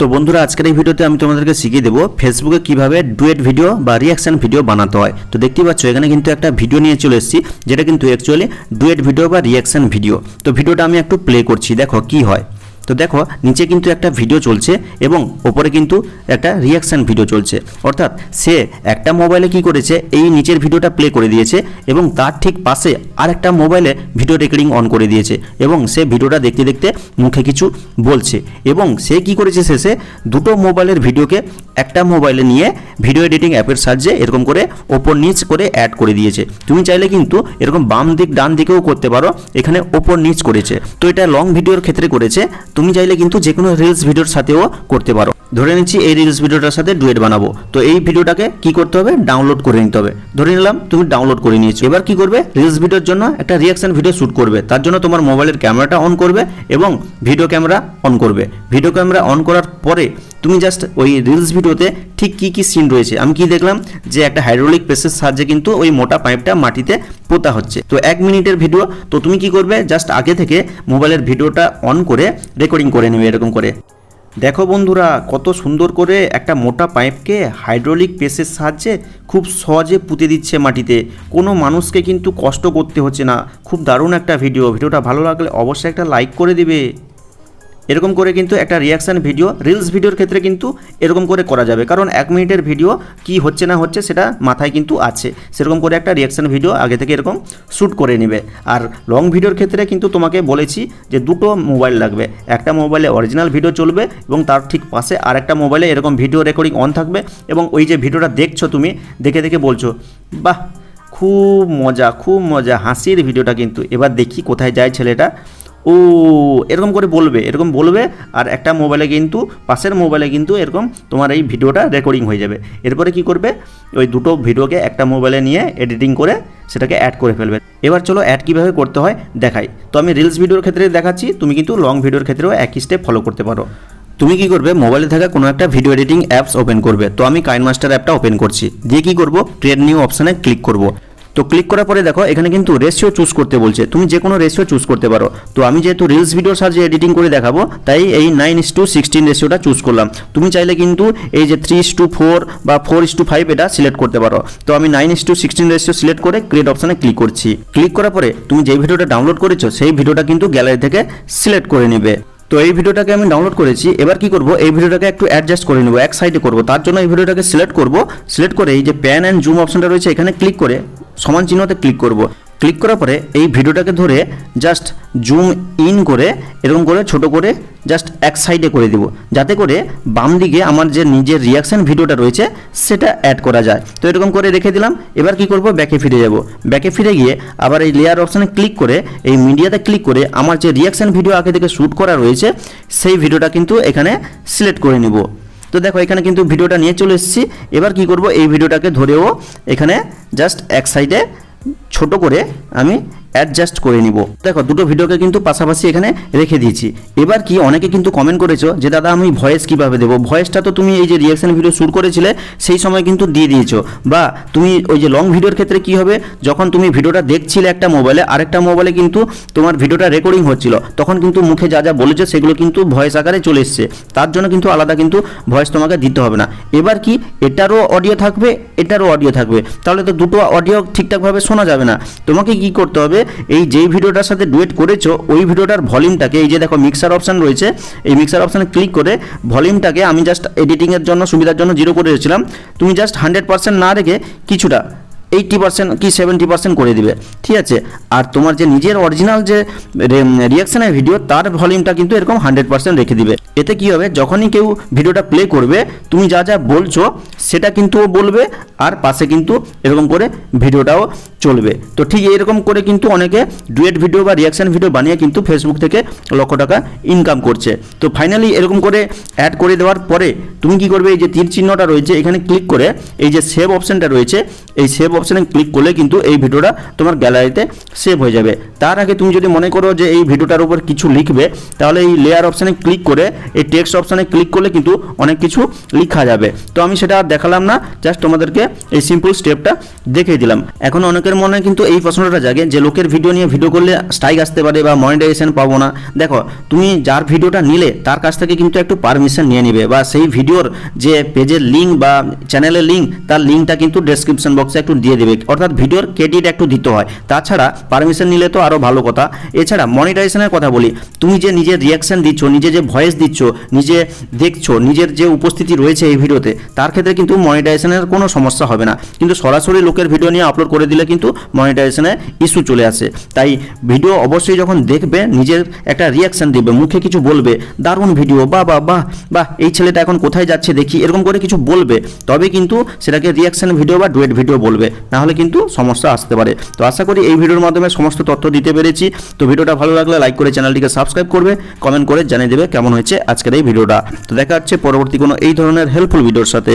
তো বন্ধুরা, আজকের এই ভিডিওতে আমি তোমাদেরকে শিখিয়ে দেবো ফেসবুকে কীভাবে ডুয়েট ভিডিও বা রিয়াকশান ভিডিও বানাতে হয়। তো দেখতেই পাচ্ছ, এখানে কিন্তু একটা ভিডিও নিয়ে চলে এসেছি, যেটা কিন্তু অ্যাকচুয়ালি ডুয়েট ভিডিও বা রিয়াকশান ভিডিও। তো ভিডিওটা আমি একটু প্লে করছি, দেখো কি হয়। তো দেখো, নিচে কিন্তু একটা ভিডিও চলছে এবং ওপরে কিন্তু একটা রিয়াকশন ভিডিও চলছে। অর্থাৎ সে একটা মোবাইলে কি করেছে, এই নিচের ভিডিওটা প্লে করে দিয়েছে এবং তার ঠিক পাশে আরেকটা মোবাইলে ভিডিও রেকর্ডিং অন করে দিয়েছে এবং সে ভিডিওটা দেখতে দেখতে মুখে কিছু বলছে। এবং সে কি করেছে শেষে, দুটো মোবাইলের ভিডিওকে একটা মোবাইলে নিয়ে ভিডিও এডিটিং অ্যাপের সাহায্যে এরকম করে ওপর নিচ করে অ্যাড করে দিয়েছে। তুমি চাইলে কিন্তু এরকম বাম দিক, ডান দিকেও করতে পারো, এখানে ওপর নিচ করেছে। তো এটা লং ভিডিওর ক্ষেত্রে করেছে। তুমি চাইলে কিন্তু যে কোনো রিলস ভিডিওর সাথেও করতে পারো। ধরে নিচ্ছি এই রিলস ভিডিওটার সাথে ডুয়েট বানাবো। তো এই ভিডিওটাকে কি করতে হবে? ডাউনলোড করে নিতে হবে। ধরে নিলাম তুমি ডাউনলোড করে নিয়েছো। এবার কি করবে? রিলস ভিডিওর জন্য একটা রিয়াকশন ভিডিও শ্যুট করবে। তার জন্য তোমার মোবাইলের ক্যামেরাটা অন করবে এবং ভিডিও ক্যামেরা অন করবে। ভিডিও ক্যামেরা অন করার পরে তুমি জাস্ট ওই রিলস ভিডিওতে ঠিক কি কি সিন রয়েছে? আমি কি দেখলাম? যে একটা হাইড্রোলিক প্রেসের সাহায্যে কিন্তু ওই মোটা পাইপটা মাটিতে পোতা হচ্ছে। তো এক মিনিটের ভিডিও তো তুমি কি করবে? জাস্ট আগে থেকে মোবাইলের ভিডিওটা অন করে রেকর্ডিং করে নেবে এরকম করে। দেখো বন্ধুরা, কত সুন্দর করে একটা মোটা পাইপকে হাইড্রোলিক প্রেসের সাহায্যে খুব সহজে পুঁতে দিচ্ছে মাটিতে। কোনো মানুষকে কিন্তু কষ্ট করতে হচ্ছে না। খুব দারুণ একটা ভিডিও। ভিডিওটা ভালো লাগলে অবশ্যই একটা লাইক করে দিবে। এরকম করে কিন্তু একটা রিয়াকশান ভিডিও রিলস ভিডিওর ক্ষেত্রে কিন্তু এরকম করে করা যাবে। কারণ এক মিনিটের ভিডিও কি হচ্ছে না হচ্ছে সেটা মাথায় কিন্তু আছে। সেরকম করে একটা রিয়াকশান ভিডিও আগে থেকে এরকম শ্যুট করে নেবে। আর লং ভিডিওর ক্ষেত্রে কিন্তু তোমাকে বলেছি যে দুটো মোবাইল লাগবে। একটা মোবাইলে অরিজিনাল ভিডিও চলবে এবং তার ঠিক পাশে আরেকটা মোবাইলে এরকম ভিডিও রেকর্ডিং অন থাকবে এবং ওই যে ভিডিওটা দেখছ তুমি, দেখে দেখে বলছো, বাহ, খুব মজা খুব মজা। হাসির ভিডিওটা কিন্তু। এবার দেখি কোথায় যায় ছেলেটা। ও, এরকম করে বলবে, এরকম বলবে, আর একটা মোবাইলে কিন্তু, পাশের মোবাইলে কিন্তু এরকম তোমার এই ভিডিওটা রেকর্ডিং হয়ে যাবে। এরপরে কি করবে? ওই দুটো ভিডিওকে একটা মোবাইলে নিয়ে এডিটিং করে সেটাকে অ্যাড করে ফেলবে। এবার চলো অ্যাড কীভাবে করতে হয়, দেখাই। তো আমি রিলস ভিডিওর ক্ষেত্রে দেখাচ্ছি, তুমি কিন্তু লং ভিডিওর ক্ষেত্রেও একই স্টেপ ফলো করতে পারো। তুমি কি করবে? মোবাইলে থাকা কোনো একটা ভিডিও এডিটিং অ্যাপস ওপেন করবে। তো আমি কাইন মাস্টার অ্যাপটা ওপেন করছি। দিয়ে কি করব? ট্রেড নিউ অপশানে ক্লিক করব। তো ক্লিক করার পরে দেখো, এখানে কিন্তু রেশিও চুজ করতে বলছে। তুমি যে কোনো রেশিও চুজ করতে পারো। তো আমি যেহেতু রিলস ভিডিওর সাহায্যে এডিটিং করে দেখাবো, তাই এই নাইন ইস টু সিক্সটিন রেশিওটা চুজ করলাম। তুমি চাইলে কিন্তু এই যে থ্রি ইস টু ফোর বা ফোর ইস টু ফাইভ এটা সিলেক্ট করতে পারো। তো আমি nine is to sixteen ratio select করে ক্রিয়েট অপশানে ক্লিক করছি। ক্লিক করার পরে তুমি যেই ভিডিওটা ডাউনলোড করেছ, সেই ভিডিওটা কিন্তু গ্যালারি থেকে সিলেক্ট করে নেবে। তো এই ভিডিওটাকে আমি ডাউনলোড করেছি। এবার কি করব? এই ভিডিওটাকে একটু অ্যাডজাস্ট করে নেব, এক সাইডে করব। তার জন্য এই ভিডিওটাকে সিলেক্ট করব। সিলেক্ট করে এই যে প্যান অ্যান্ড জুম অপশনটা রয়েছে, এখানে ক্লিক করে সমান চিহ্নতে ক্লিক করব। ক্লিক করার পরে এই ভিডিওটাকে ধরে জাস্ট জুম ইন করে এরকম করে ছোট করে জাস্ট এক সাইডে করে দিব। যাতে করে বাম দিকে আমার যে নিজের রিয়াকশন ভিডিওটা রয়েছে, সেটা অ্যাড করা যায়। তো এরকম করে রেখে দিলাম। এবার কি করব? ব্যাকে ফিরে যাব। ব্যাকে ফিরে গিয়ে আবার এই লেয়ার অপশানে ক্লিক করে, এই মিডিয়াতে ক্লিক করে আমার যে রিয়াকশন ভিডিও আগে থেকে শ্যুট করা রয়েছে, সেই ভিডিওটা কিন্তু এখানে সিলেক্ট করে নিব। তো দেখো, এখানে কিন্তু ভিডিওটা নিয়ে চলে এসেছি। এবার কি করব? এই ভিডিওটাকে ধরেও এখানে জাস্ট এক সাইডে ছোট করে আমি অ্যাডজাস্ট করে নিব। দেখো, দুটো ভিডিওকে কিন্তু পাশাপাশি এখানে রেখে দিয়েছি। এবার কি অনেকে কিন্তু কমেন্ট করেছ যে, দাদা, আমি ভয়েস কীভাবে দেবো? ভয়েসটা তো তুমি এই যে রিয়াকশন ভিডিও শ্যুট করেছিলে, সেই সময় কিন্তু দিয়ে দিয়েছ। বা তুমি ওই যে লং ভিডিওর ক্ষেত্রে কি হবে? যখন তুমি ভিডিওটা দেখছিলে একটা মোবাইলে আরেকটা মোবাইলে কিন্তু তোমার ভিডিওটা রেকর্ডিং হচ্ছিল। তখন কিন্তু মুখে যা যা বলেছে, সেগুলো কিন্তু ভয়েস আকারে চলে এসছে। তার জন্য কিন্তু আলাদা কিন্তু ভয়েস তোমাকে দিতে হবে না। এবার কি, এটারও অডিও থাকবে, এটারও অডিও থাকবে। তাহলে তো দুটো অডিও ঠিকঠাকভাবে শোনা যাবে। না। তোমাকে কি করতে হবে? এই যেই ভিডিওটার সাথে ডুয়েট করেছ, ওই ভিডিওটার ভলিউমটাকে এই যে দেখো মিক্সার অপশান রয়েছে, এই মিক্সার অপশানে ক্লিক করে ভলিউমটাকে আমি জাস্ট এডিটিংয়ের জন্য, সুবিধার জন্য জিরো করে দিয়েছিলাম তুমি জাস্ট হান্ড্রেড পার্সেন্ট না রেখে কিছুটা এইটটি পার্সেন্ট কি সেভেন্টি পার্সেন্ট করে দিবে। ঠিক আছে? আর তোমার যে নিজের অরিজিনাল যে রিয়াকশানের ভিডিও তার ভলিউমটা কিন্তু এরকম হান্ড্রেড পার্সেন্ট রেখে দিবে। এতে কি হবে? যখনই কেউ ভিডিওটা প্লে করবে, তুমি যা যা বলছো, সেটা কিন্তু ও বলবে, আর পাশে কিন্তু এরকম করে ভিডিওটাও চলবে। তো ঠিক এরকম করে কিন্তু অনেকে ডুয়েট ভিডিও বা রিয়াকশান ভিডিও বানিয়ে কিন্তু ফেসবুক থেকে লক্ষ টাকা ইনকাম করছে। তো ফাইনালি এরকম করে অ্যাড করে দেওয়ার পরে, তুমি কি করবে? এই যে তীর চিহ্নটা রয়েছে, এখানে ক্লিক করে এই যে সেভ অপশানটা রয়েছে, এই সেভ অপশানে ক্লিক করলে কিন্তু এই ভিডিওটা তোমার গ্যালারিতে সেভ হয়ে যাবে। তার আগে তুমি যদি মনে করো যে এই ভিডিওটার উপর কিছু লিখবে, তাহলে এই লেয়ার অপশানে ক্লিক করে এই টেক্সট অপশানে ক্লিক করলে কিন্তু অনেক কিছু লেখা যাবে। তো আমি সেটা আর দেখালাম না জাস্ট তোমাদেরকে এই সিম্পল স্টেপটা দেখিয়ে দিলাম। এখন অনেকের মনে কিন্তু এই প্রশ্নটা জাগে যে লোকের ভিডিও নিয়ে ভিডিও করলে স্ট্রাইক আসতে পারে বা মনিটাইজেশন পাবো না। দেখো, তুমি যার ভিডিওটা নিলে, তার কাছ থেকে কিন্তু একটু পারমিশন নিয়ে নিবে বা সেই ভিডিওর যে পেজের লিঙ্ক বা চ্যানেলের লিঙ্ক তার লিঙ্কটা কিন্তু ডেসক্রিপশন বক্সে একটু দিয়ে দেবে। অর্থাৎ ভিডিওর ক্রেডিট একটু দিতে হয়। তাছাড়া পারমিশন নিলে তো আরও ভালো কথা। এছাড়া মনিটাইজেশনের কথা বলি। তুমি যে নিজের রিয়াকশন দিচ্ছ, নিজে যে ভয়েস দিচ্ছ, নিজে দেখছ, নিজের যে উপস্থিতি রয়েছে এই ভিডিওতে, তার ক্ষেত্রে কিন্তু মনিটাইজেশনের কোনো সমস্যা হবে না। কিন্তু সরাসরি লোকের ভিডিও নিয়ে আপলোড করে দিলে কিন্তু মনিটাইজেশনের ইস্যু চলে আসে। তাই ভিডিও অবশ্যই যখন দেখবে, নিজের একটা রিয়াকশন দিবে, মুখে কিছু বলবে, দারুণ ভিডিও বা বা বাহ বাহ, এই ছেলেটা এখন কোথায় যাচ্ছে দেখি, এরকম করে কিছু বলবে তবে কিন্তু সেটাকে রিয়াকশান ভিডিও বা ডুয়েট ভিডিও বলবে। নাহলে কিন্তু সমস্যা আসতে পারে। তো আশা করি এই ভিডিওর মাধ্যমে সমস্ত তথ্য দিতে পেরেছি। তো ভিডিওটা ভালো লাগলে লাইক করে চ্যানেলটিকে সাবস্ক্রাইব করবে কমেন্ট করে জানিয়ে দেবে কেমন হয়েছে আজকের এই ভিডিওটা। তো দেখা হচ্ছে পরবর্তী কোনো এই ধরনের হেল্পফুল ভিডিওর সাথে।